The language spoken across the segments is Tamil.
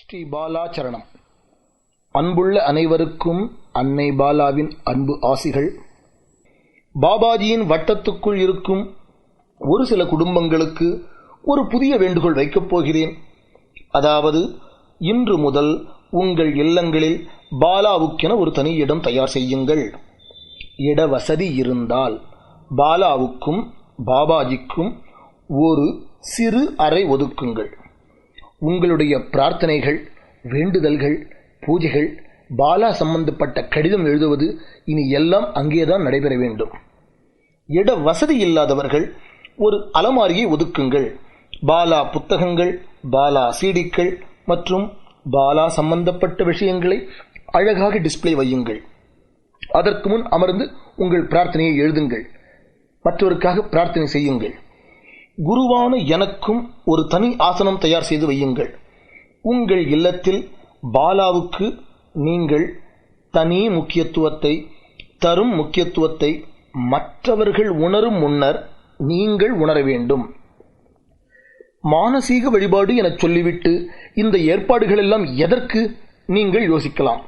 ஸ்ரீ பாலாச்சரணம். சரணம் அன்புள்ள அனைவருக்கும் அன்னை பாலாவின் அன்பு ஆசிகள். பாபாஜியின் வட்டத்துக்குள் இருக்கும் ஒரு சில குடும்பங்களுக்கு ஒரு புதிய வேண்டுகோள் வைக்கப் போகிறேன். அதாவது இன்று முதல் உங்கள் இல்லங்களில் பாலாவுக்கென ஒரு தனி இடம் தயார் செய்யுங்கள். இட வசதி இருந்தால் பாலாவுக்கும் பாபாஜிக்கும் ஒரு சிறு அறை ஒதுக்குங்கள். உங்களுடைய பிரார்த்தனைகள் வேண்டுதல்கள் பூஜைகள் பாலா சம்பந்தப்பட்ட கடிதம் எழுதுவது இனி எல்லாம் அங்கேதான் நடைபெற வேண்டும். இட வசதி இல்லாதவர்கள் ஒரு அலமாரியை ஒதுக்குங்கள். பாலா புத்தகங்கள் பாலா சீடிக்கள் மற்றும் பாலா சம்பந்தப்பட்ட விஷயங்களை அழகாக டிஸ்ப்ளே வையுங்கள். அதற்கு முன் அமர்ந்து உங்கள் பிரார்த்தனையை எழுதுங்கள். மற்றவருக்காக பிரார்த்தனை செய்யுங்கள். குருவான எனக்கும் ஒரு தனி ஆசனம் தயார் செய்து வையுங்கள். உங்கள் இல்லத்தில் பாலாவுக்கு நீங்கள் தனி முக்கியத்துவத்தை தரும் முக்கியத்துவத்தை மற்றவர்கள் உணரும் முன்னர் நீங்கள் உணர வேண்டும். மானசீக வழிபாடு எனச் சொல்லிவிட்டு இந்த ஏற்பாடுகள் எல்லாம் எதற்கு நீங்கள் யோசிக்கலாம்.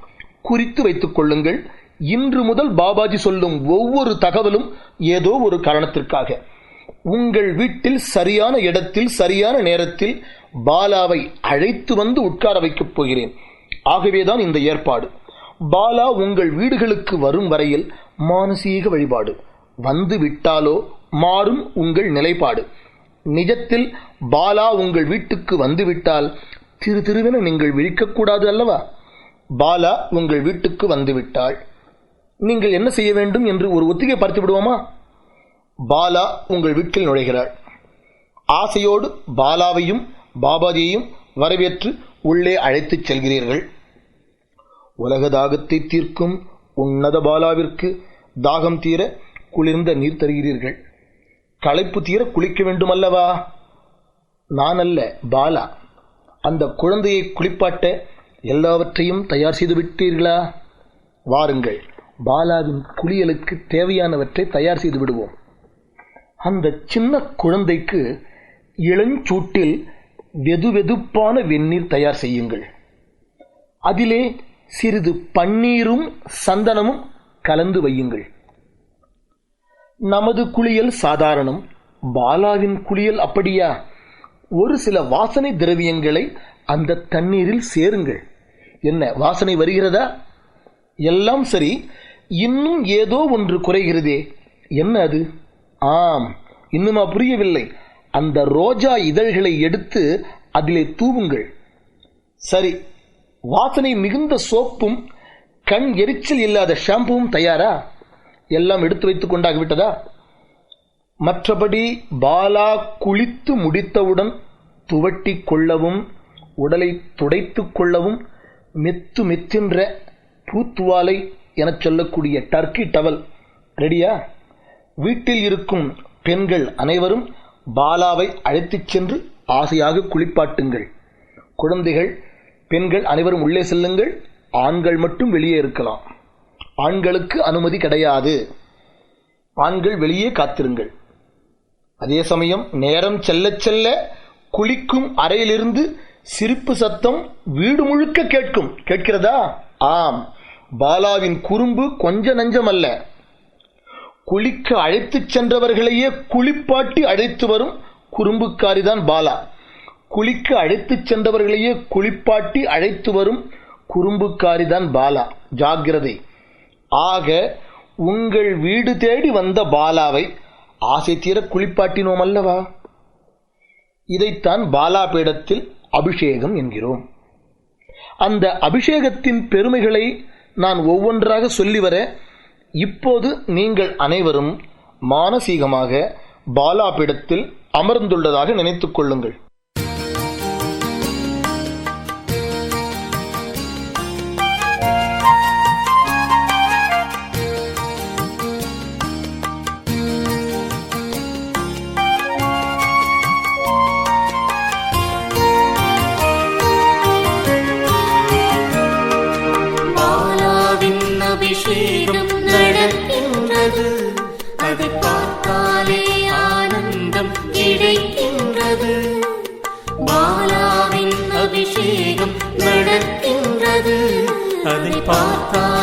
குறித்து வைத்துக் கொள்ளுங்கள். இன்று முதல் பாபாஜி சொல்லும் ஒவ்வொரு தகவலும் ஏதோ ஒரு காரணத்திற்காக. உங்கள் வீட்டில் சரியான இடத்தில் சரியான நேரத்தில் பாலாவை அழைத்து வந்து உட்கார வைக்கப் போகிறேன். ஆகவேதான் இந்த ஏற்பாடு. பாலா உங்கள் வீடுகளுக்கு வரும் வரையில் மானசீக வழிபாடு. வந்து விட்டாலோ மாறும் உங்கள் நிலைப்பாடு. நிஜத்தில் பாலா உங்கள் வீட்டுக்கு வந்துவிட்டால் திரு திருவென நீங்கள் விழிக்கக்கூடாது அல்லவா? பாலா உங்கள் வீட்டுக்கு வந்துவிட்டால் நீங்கள் என்ன செய்ய வேண்டும் என்று ஒரு ஒத்திகை பார்த்து விடுவோமா பாலா உங்கள் வீட்டில் நுழைகிறாள் ஆசையோடு பாலாவையும் பாபாஜியையும் வரவேற்று உள்ளே அழைத்துச் செல்கிறீர்கள். உலக தாகத்தை தீர்க்கும் உன்னத பாலாவிற்கு தாகம் தீர குளிர்ந்த நீர் தருகிறீர்கள். களைப்பு தீர குளிக்க வேண்டுமல்லவா? நான் அல்ல பாலா. அந்த குழந்தையை குளிப்பாட்ட எல்லாவற்றையும் தயார் செய்து விட்டீர்களா? வாருங்கள் பாலாவின் குளியலுக்கு தேவையானவற்றை தயார் செய்து விடுவோம். அந்த சின்ன குழந்தைக்கு இளஞ்சூட்டில் வெதுவெதுப்பான வெந்நீர் தயார் செய்யுங்கள். அதிலே சிறிது பன்னீரும் சந்தனமும் கலந்து வையுங்கள். நமது குளியல் சாதாரணம். பாலாவின் குளியல் அப்படியா? ஒரு சில வாசனை திரவியங்களை அந்த தண்ணீரில் சேருங்கள். என்ன வாசனை வருகிறதா? எல்லாம் சரி இன்னும் ஏதோ ஒன்று குறைகிறதே. என்ன அது? ஆம். இன்னுமா புரியவில்லை. அந்த ரோஜா இதழ்களை எடுத்து அதிலே தூவுங்கள். சரி. வாசனை மிகுந்த சோப்பும் கண் எரிச்சல் இல்லாத ஷாம்புவும் தயாரா? எல்லாம் எடுத்து வைத்துக் கொண்டாகிவிட்டதா? மற்றபடி பாலா குளித்து முடித்தவுடன் துவட்டி கொள்ளவும் உடலை துடைத்து கொள்ளவும் மெத்து மெத்தின்ற பூத்துவாலை எனச் சொல்லக்கூடிய டர்க்கி டவல். ரெடியா? வீட்டில் இருக்கும் பெண்கள் அனைவரும் பாலாவை அழைத்துச் சென்று ஆசையாக குளிப்பாட்டுங்கள். குழந்தைகள் பெண்கள் அனைவரும் உள்ளே செல்லுங்கள். ஆண்கள் மட்டும் வெளியே இருக்கலாம். ஆண்களுக்கு அனுமதி கிடையாது. ஆண்கள் வெளியே காத்திருங்கள். அதே சமயம் நேரம் செல்ல செல்ல குளிக்கும் அறையிலிருந்து சிரிப்பு சத்தம் வீடு முழுக்க கேட்கும். கேட்கிறதா? ஆம். பாலாவின் குறும்பு கொஞ்ச நஞ்சமல்ல. குளிக்க அழைத்துச் சென்றவர்களையே குளிப்பாட்டி அழைத்து வரும் குறும்புக்காரிதான் பாலா. குளிக்க அழைத்துச் சென்றவர்களையே குளிப்பாட்டி அழைத்து வரும் குறும்புக்காரிதான் பாலா. ஜாகிரதை ஆக உங்கள் வீடு தேடி வந்த பாலாவை ஆசை தீர குளிப்பாட்டினோம் அல்லவா? இதைத்தான் பாலா பீடத்தில் அபிஷேகம் என்கிறோம். அந்த அபிஷேகத்தின் பெருமைகளை நான் ஒவ்வொன்றாக சொல்லி வர இப்போது நீங்கள் அனைவரும் மானசீகமாக பாலாபீடத்தில் அமர்ந்துள்ளதாக நினைத்துக் கொள்ளுங்கள். அது பார்த்தாலே ஆனந்தம் கிடைக்கின்றது. பாலாவின் அபிஷேகம் நடக்கின்றது. அதை பார்த்தால்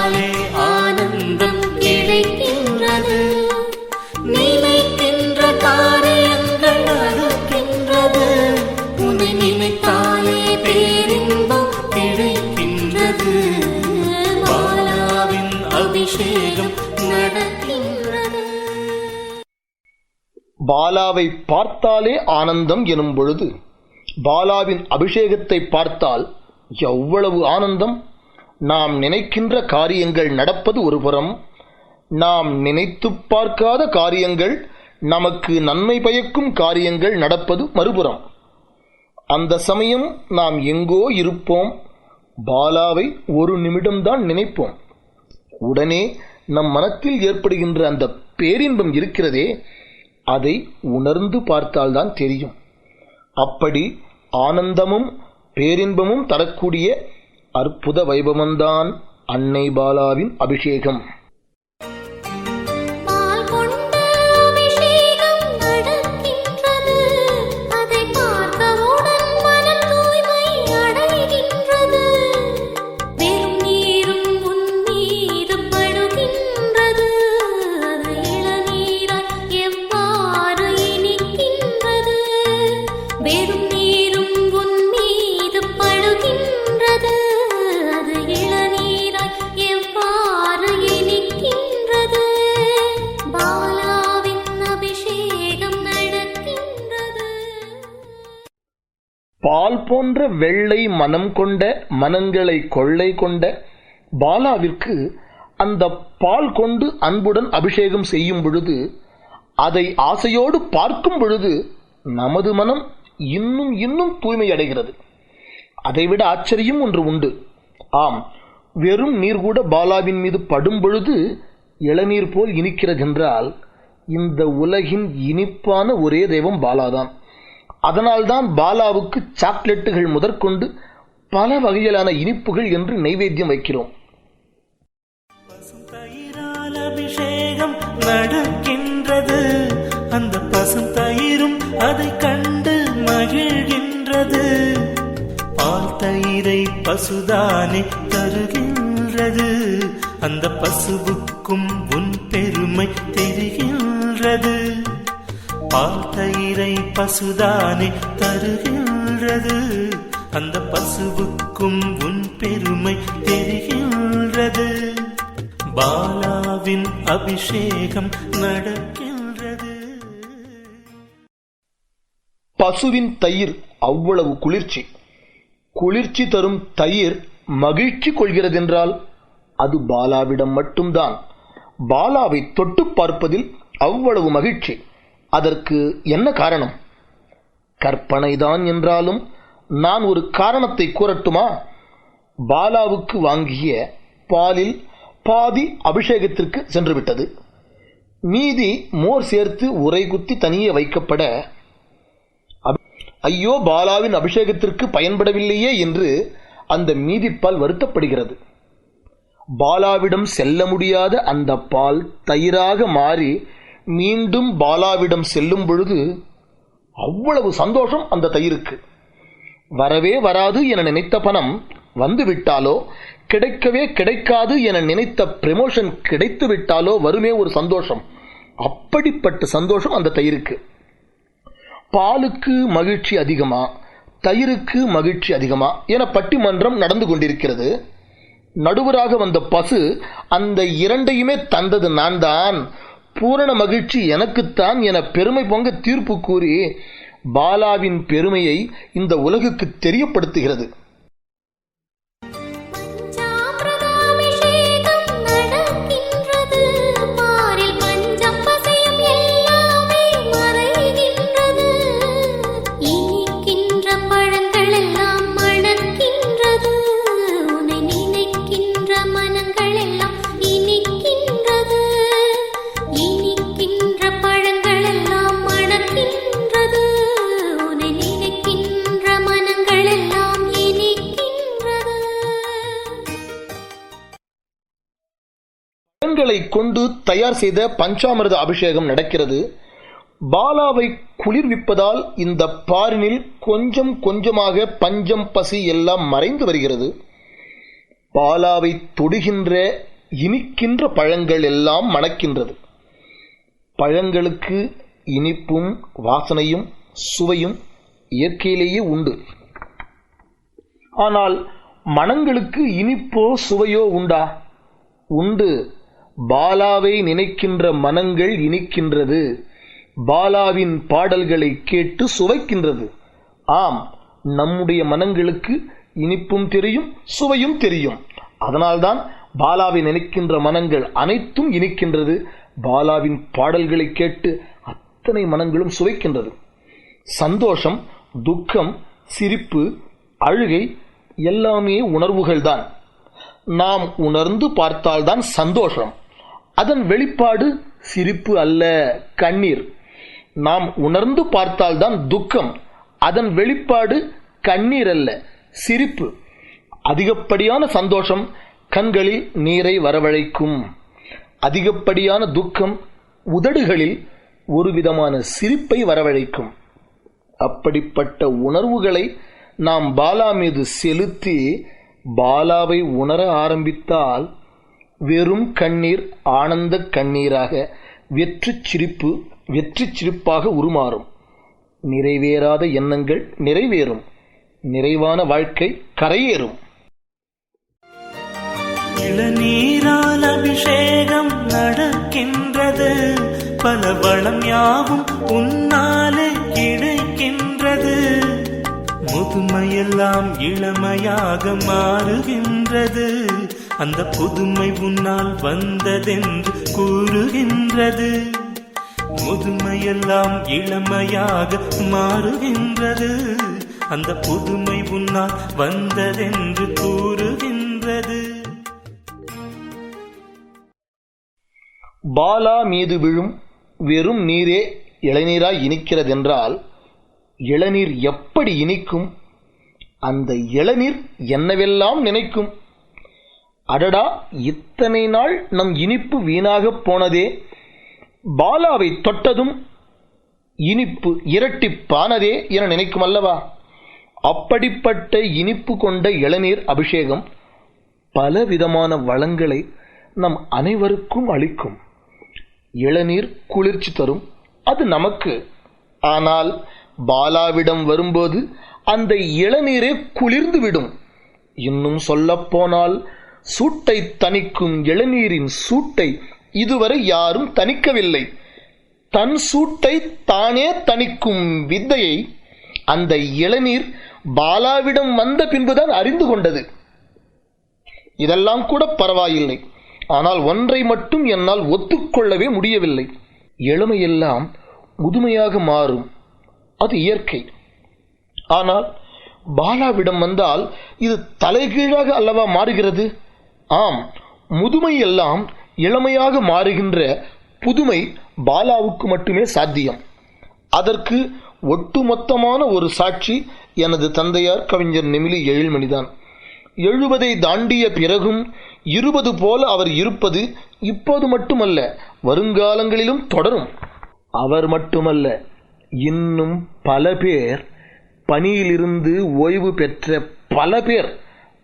பாலாவை பார்த்தாலே ஆனந்தம் எனும் பொழுது பாலாவின் அபிஷேகத்தை பார்த்தால் எவ்வளவு ஆனந்தம்! நாம் நினைக்கின்ற காரியங்கள் நடப்பது ஒரு புறம் நாம் நினைத்துப் பார்க்காத காரியங்கள் நமக்கு நன்மை பயக்கும் காரியங்கள் நடப்பது மறுபுறம். அந்த சமயம் நாம் எங்கோ இருப்போம் பாலாவை ஒரு நிமிடம்தான் நினைப்போம். உடனே நம் மனத்தில் ஏற்படுகின்ற அந்த பேரின்பம் இருக்கிறதே அதை உணர்ந்து பார்த்தால்தான் தெரியும். அப்படி ஆனந்தமும் பேரின்பமும் தரக்கூடிய அற்புத வைபவம்தான் அன்னை பாலாவின் அபிஷேகம். பால் போன்ற வெள்ளை மனம் கொண்ட மனங்களை கொள்ளை கொண்ட பாலாவிற்கு அந்த பால் கொண்டு அன்புடன் அபிஷேகம் செய்யும் பொழுது அதை ஆசையோடு பார்க்கும் பொழுது நமது மனம் இன்னும் இன்னும் தூய்மை அடைகிறது. அதைவிட ஆச்சரியம் ஒன்று உண்டு. ஆம் வெறும் நீர் கூட பாலாவின் மீது படும் பொழுது இளநீர் போல் இனிக்கிறதென்றால் இந்த உலகின் இனிப்பான ஒரே தெய்வம் பாலாதான். அதனால்தான் பாலாவுக்கு சாக்லேட்டுகள் முதற்கொண்டு பல வகையிலான இனிப்புகள் என்று நைவேத்தியம் வைக்கிறோம். அபிஷேகம் நடக்கின்றது. அந்த பசும் தயிரும் அதை கண்டு மகிழ்கின்றது. பால் தயிரை பசுதானே தருகின்றது. அந்த பசுவுக்கும் உன் பெருமை பால் தயிரை பசுதானே தருகின்றது. அந்த பசுவுக்கும் உன் பெருமை தெரிகின்றது. பாலாவின் அபிஷேகம் நடக்கின்றது. பசுவின் தயிர் அவ்வளவு குளிர்ச்சி. குளிர்ச்சி தரும் தயிர் மகிழ்ச்சி கொள்கிறதென்றால் அது பாலாவிடம் மட்டும்தான். பாலாவை தொட்டு பார்ப்பதில் அவ்வளவு மகிழ்ச்சி. அதற்கு என்ன காரணம்? கற்பனைதான் என்றாலும் நான் ஒரு காரணத்தை கூறட்டுமா? பாலாவுக்கு வாங்கிய பாலில் பாதி அபிஷேகத்திற்கு சென்றுவிட்டது. மீதி மோர் சேர்த்து உரை குத்தி தனியே வைக்கப்பட ஐயோ பாலாவின் அபிஷேகத்திற்கு பயன்படவில்லையே என்று அந்த மீதிப்பால் வருத்தப்படுகிறது. பாலாவிடம் செல்ல முடியாத அந்த பால் தயிராக மாறி மீண்டும் பாலாவிடம் செல்லும் பொழுது அவ்வளவு சந்தோஷம் அந்த தயிருக்கு. வரவே வராது என நினைத்த பணம் வந்து விட்டாலோ கிடைக்கவே கிடைக்காது என நினைத்த ப்ரமோஷன் கிடைத்து விட்டாலோ வருமே ஒரு சந்தோஷம். அப்படிப்பட்ட சந்தோஷம் அந்த தயிருக்கு. பாலுக்கு மகிழ்ச்சி அதிகமா தயிருக்கு மகிழ்ச்சி அதிகமா என பட்டிமன்றம் நடந்து கொண்டிருக்கிறது. நடுவராக வந்த பசு அந்த இரண்டையுமே தந்தது நான் தான் பூரண மகிழ்ச்சி எனக்குத்தான் என பெருமை பொங்க தீர்ப்பு கூறி பாலாவின் பெருமையை இந்த உலகுக்கு தெரியப்படுத்துகிறது. பழங்களை கொண்டு தயார் செய்த பஞ்சாமிரத அபிஷேகம் நடக்கிறது. பாலாவை குளிர்விப்பதால் இந்த பாரினில் கொஞ்சம் கொஞ்சமாக பஞ்சம் பசி எல்லாம் மறைந்து வருகிறது. பாலாவை தொடுகின்ற இனிக்கின்ற பழங்கள் எல்லாம் மணக்கின்றது. பழங்களுக்கு இனிப்பும் வாசனையும் சுவையும் இயற்கையிலேயே உண்டு. ஆனால் மனங்களுக்கு இனிப்போ சுவையோ உண்டா? உண்டு. பாலாவை நினைக்கின்ற மனங்கள் இனிக்கின்றது. பாலாவின் பாடல்களை கேட்டு சுவைக்கின்றது. ஆம் நம்முடைய மனங்களுக்கு இனிப்பும் தெரியும் சுவையும் தெரியும். அதனால்தான் பாலாவை நினைக்கின்ற மனங்கள் அனைத்தும் இனிக்கின்றது. பாலாவின் பாடல்களை கேட்டு அத்தனை மனங்களும் சுவைக்கின்றது. சந்தோஷம் துக்கம் சிரிப்பு அழுகை எல்லாமே உணர்வுகள்தான். நாம் உணர்ந்து பார்த்தால்தான் சந்தோஷம். அதன் வெளிப்பாடு சிரிப்பு அல்ல கண்ணீர். நாம் உணர்ந்து பார்த்தால்தான் துக்கம். அதன் வெளிப்பாடு கண்ணீர் அல்ல சிரிப்பு. அதிகப்படியான சந்தோஷம் கண்களில் நீரை வரவழைக்கும். அதிகப்படியான துக்கம் உதடுகளில் ஒரு விதமான சிரிப்பை வரவழைக்கும். அப்படிப்பட்ட உணர்வுகளை நாம் பாலா மீது செலுத்தி பாலாவை உணர ஆரம்பித்தால் வெறும் கண்ணீர் ஆனந்த கண்ணீராக வெற்று சிரிப்பு வெற்றி சிரிப்பாக உருமாறும். நிறைவேறாத எண்ணங்கள் நிறைவேறும். நிறைவான வாழ்க்கை கரையேறும். இளநீரால் அபிஷேகம் நடக்கின்றது. பல வளம் யாவும் உன்னாலே கிடைக்கின்றது. முதுமையெல்லாம் இளமையாக மாறுகின்றது. அந்த புதுமை உன்னால் வந்ததென்று கூறுகின்றது. முதுமையெல்லாம் இளமையாக மாறுகின்றது. அந்த புதுமை உன்னால் வந்ததென்று கூறுகின்றது. பாலா மீது விழும் வெறும் நீரே இளநீராய் இனிக்கிறதென்றால் இளநீர் எப்படி இனிக்கும்? அந்த இளநீர் என்னவெல்லாம் நினைக்கும்? அடடா இத்தனை நாள் நம் இனிப்பு வீணாகப் போனதே. பாலாவை தொட்டதும் இனிப்பு இரட்டிப்பானதே என நினைக்கும் அல்லவா? அப்படிப்பட்ட இனிப்பு கொண்ட இளநீர் அபிஷேகம் பலவிதமான வளங்களை நம் அனைவருக்கும் அளிக்கும். இளநீர் குளிர்ச்சி தரும் அது நமக்கு. ஆனால் பாலாவிடம் வரும்போது அந்த இளநீரே குளிர்ந்து விடும். இன்னும் சொல்லப்போனால் சூட்டை தணிக்கும் இளநீரின் சூட்டை இதுவரை யாரும் தணிக்கவில்லை. தன் சூட்டை தானே தணிக்கும் வித்தையை அந்த இளநீர் பாலாவிடம் வந்த பின்புதான் அறிந்து கொண்டது. இதெல்லாம் கூட பரவாயில்லை. ஆனால் ஒன்றை மட்டும் என்னால் ஒத்துக்கொள்ளவே முடியவில்லை. எளிமையெல்லாம் முதுமையாக மாறும். அது இயற்கை. ஆனால் பாலாவிடம் வந்தால் இது தலைகீழாக அல்லவா மாறுகிறது? ஆம் முதுமை எல்லாம் இளமையாக மாறுகின்ற புதுமை பாலாவுக்கு மட்டுமே சாத்தியம். அதற்கு ஒட்டுமொத்தமான ஒரு சாட்சி எனது தந்தையார் கவிஞர் நெமிலி எழில்மணிதான். எழுபதை தாண்டிய பிறகும் இருபது போல அவர் இருப்பது இப்போது மட்டுமல்ல வருங்காலங்களிலும் தொடரும். அவர் மட்டுமல்ல இன்னும் பல பேர் பணியிலிருந்து ஓய்வு பெற்ற பல பேர்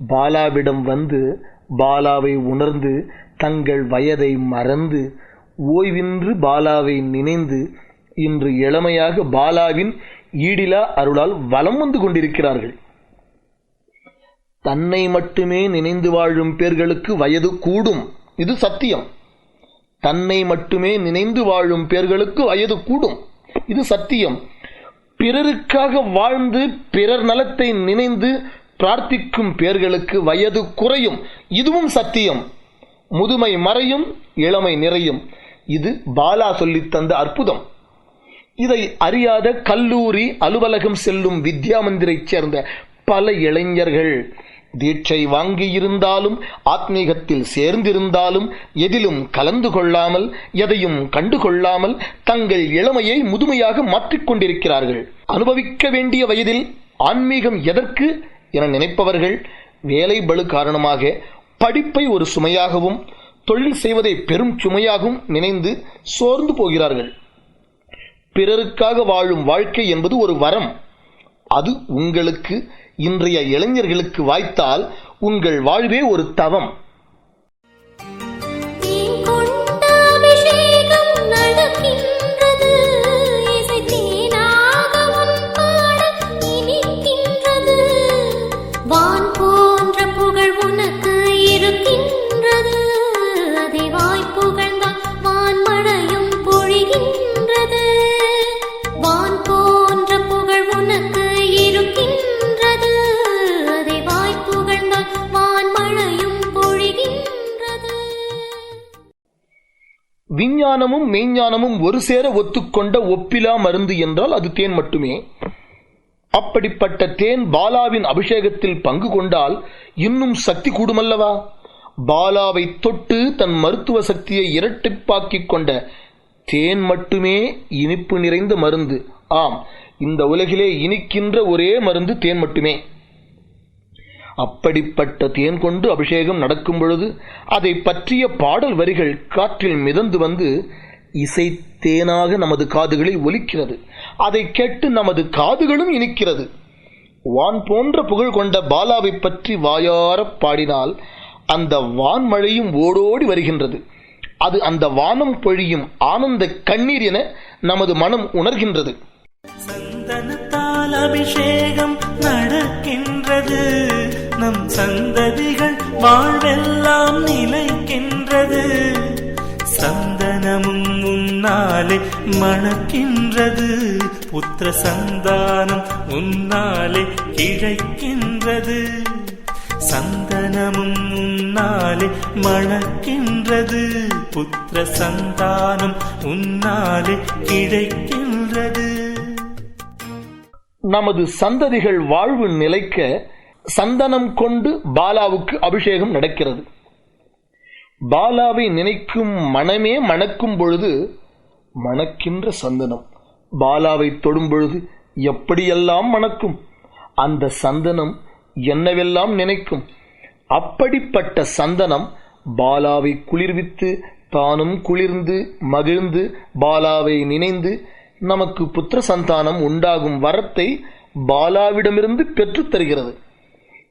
பாலாவிடம் வந்து பாலாவை உணர்ந்து தங்கள் வயதை மறந்து ஓய்வின்று பாலாவை நினைந்து இன்று இளமையாக பாலாவின் ஈடிலா அருளால் வலம் வந்து கொண்டிருக்கிறார்கள். தன்னை மட்டுமே நினைந்து வாழும் பேர்களுக்கு வயது கூடும். இது சத்தியம். தன்னை மட்டுமே நினைந்து வாழும் பேர்களுக்கு வயது கூடும். இது சத்தியம். பிறருக்காக வாழ்ந்து பிறர் நலத்தை நினைந்து பிரார்த்திக்கும் பேர்களுக்கு வயது குறையும். இதுவும் சத்தியம். முதுமை மறையும் இளமை நிறையும். இது பாலா சொல்லித்தந்த அற்புதம். இதை அறியாத கல்லூரி அலுவலகம் செல்லும் வித்யா மந்திரைச் சேர்ந்த பல இளைஞர்கள் தீட்சை வாங்கியிருந்தாலும் ஆத்மீகத்தில் சேர்ந்திருந்தாலும் எதிலும் கலந்து கொள்ளாமல் எதையும் கண்டு கொள்ளாமல் தங்கள் இளமையை முதுமையாக மாற்றிக்கொண்டிருக்கிறார்கள் அனுபவிக்க வேண்டிய வயதில் ஆன்மீகம் எதற்கு? என நினைப்பவர்கள் வேலை பளு காரணமாக படிப்பை ஒரு சுமையாகவும் தொழில் செய்வதை பெரும் சுமையாகவும் நினைந்து சோர்ந்து போகிறார்கள். பிறருக்காக வாழும் வாழ்க்கை என்பது ஒரு வரம். அது உங்களுக்கு இன்றைய இளைஞர்களுக்கு வாய்த்தால் உங்கள் வாழ்வே ஒரு தவம். மெய்ஞானமும் ஒரு சேர ஒத்துக்கொண்ட ஒப்பிலா மருந்து என்றால் அது தேன் மட்டுமே. அப்படிப்பட்ட தேன் பாலாவின் அபிஷேகத்தில் பங்கு கொண்டால் இன்னும் சக்தி கூடுமல்லவா? பாலாவை தொட்டு தன் மருத்துவ சக்தியை இரட்டிப்பாக்கிக் கொண்ட தேன் மட்டுமே இனிப்பு நிறைந்த மருந்து. ஆம் இந்த உலகிலே இனிக்கின்ற ஒரே மருந்து தேன் மட்டுமே. அப்படிப்பட்ட தேன் கொண்டு அபிஷேகம் நடக்கும் பொழுது அதை பற்றிய பாடல் வரிகள் காற்றில் மிதந்து வந்து இசை தேனாக நமது காதுகளில் ஒலிக்கிறது. அதை கேட்டு நமது காதுகளும் இனிக்கிறது. வான் போன்ற புகழ் கொண்ட பாலாவை பற்றி வாயாரப் பாடினால் அந்த வான்மழையும் ஓடோடி வருகின்றது. அது அந்த வானம் பொழியும் ஆனந்த கண்ணீர் என நமது மனம் உணர்கின்றது. சந்தனத்தால் அபிஷேகம் நடக்கின்றது. நம் சந்ததிகள் வாழ்வெல்லாம் நிலைக்கின்றது. சந்தனமும் உன்னாலே மணக்கின்றது. புத்திர சந்தானம் உன்னாலே கிடைக்கின்றது. சந்தனமும் உன்னாலே மணக்கின்றது. புத்திர சந்தானம் உன்னாலே கிடைக்கின்றது. நமது சந்ததிகள் வாழ்வு நிலைக்க சந்தனம் கொண்டு பாலாவுக்கு அபிஷேகம் நடக்கிறது. பாலாவை நினைக்கும் மனமே மணக்கும் பொழுது மணக்கின்ற சந்தனம். பாலாவை தொடும்பொழுது எப்படியெல்லாம் மணக்கும்? அந்த சந்தனம் என்னவெல்லாம் நினைக்கும்? அப்படிப்பட்ட சந்தனம் பாலாவை குளிர்வித்து தானும் குளிர்ந்து மகிழ்ந்து பாலாவை நினைந்து நமக்கு புத்திர சந்தானம் உண்டாகும் வரத்தை பாலாவிடமிருந்து பெற்றுத் தருகிறது.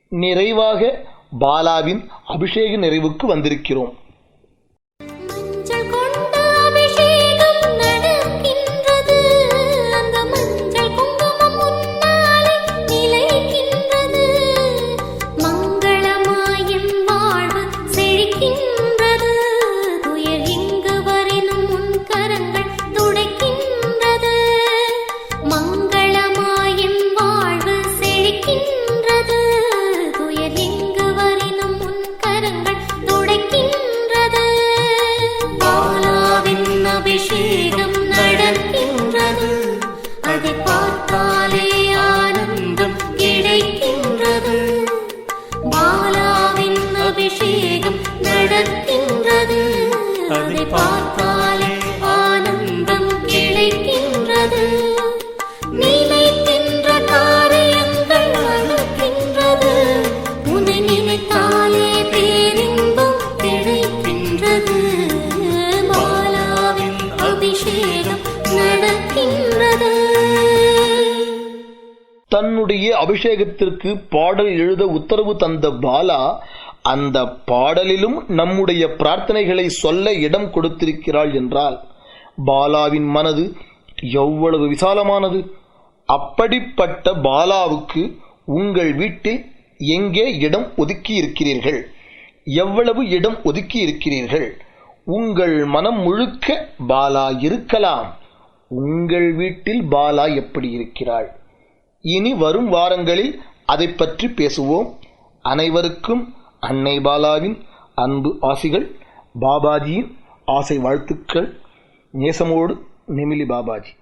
நிறைவாக பாலாவின் அபிஷேக நிறைவுக்கு வந்திருக்கிறோம். அபிஷேகத்திற்கு பாடல் எழுத உத்தரவு தந்த பாலா அந்த பாடலிலும் நம்முடைய பிரார்த்தனைகளை சொல்ல இடம் கொடுத்திருக்கிறாள் என்றால் பாலாவின் மனது எவ்வளவு விசாலமானது. அப்படிப்பட்ட பாலாவுக்கு உங்கள் வீட்டில் எங்கே இடம் ஒதுக்கி இருக்கிறீர்கள் எவ்வளவு இடம் ஒதுக்கி இருக்கிறீர்கள் உங்கள் மனம் முழுக்க பாலா இருக்கலாம். உங்கள் வீட்டில் பாலா எப்படி இருக்கிறாள்? இனி வரும் வாரங்களில் அதை பற்றி பேசுவோம். அனைவருக்கும் அன்னை பாலாவின் அன்பு ஆசிகள் பாபாஜியின் ஆசை வாழ்த்துக்கள். நேசமோடு நெமிலி பாபாஜி.